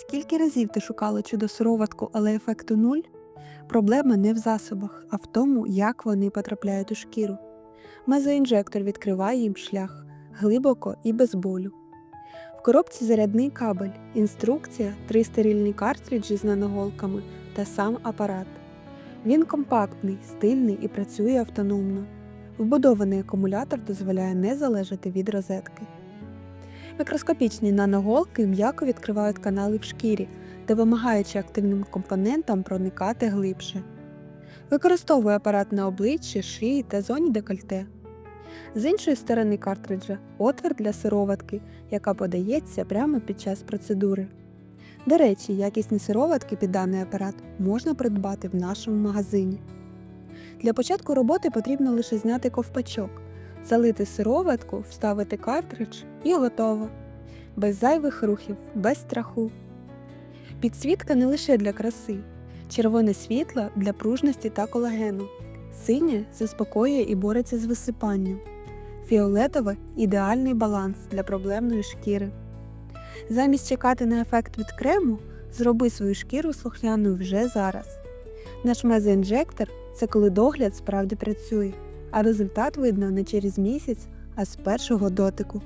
Скільки разів ти шукала чудо-сироватку, але ефекту нуль? Проблема не в засобах, а в тому, як вони потрапляють у шкіру. Мезоінжектор відкриває їм шлях глибоко і без болю. В коробці зарядний кабель, інструкція, три стерильні картриджі з наноголками та сам апарат. Він компактний, стильний і працює автономно. Вбудований акумулятор дозволяє не залежати від розетки. Мікроскопічні наноголки м'яко відкривають канали в шкірі, допомагаючи активним компонентам проникати глибше. Використовує апарат на обличчі, шиї та зоні декольте. З іншої сторони картриджа отвір для сироватки, яка подається прямо під час процедури. До речі, якісні сироватки під даний апарат можна придбати в нашому магазині. Для початку роботи потрібно лише зняти ковпачок, залити сироватку, вставити картридж і готово. Без зайвих рухів, без страху. Підсвітка не лише для краси, червоне світло для пружності та колагену, синє заспокоює і бореться з висипанням, фіолетове ідеальний баланс для проблемної шкіри. Замість чекати на ефект від крему, зроби свою шкіру слухняною вже зараз. Наш мезоінжектор це коли догляд справді працює, а результат видно не через місяць, а з першого дотику.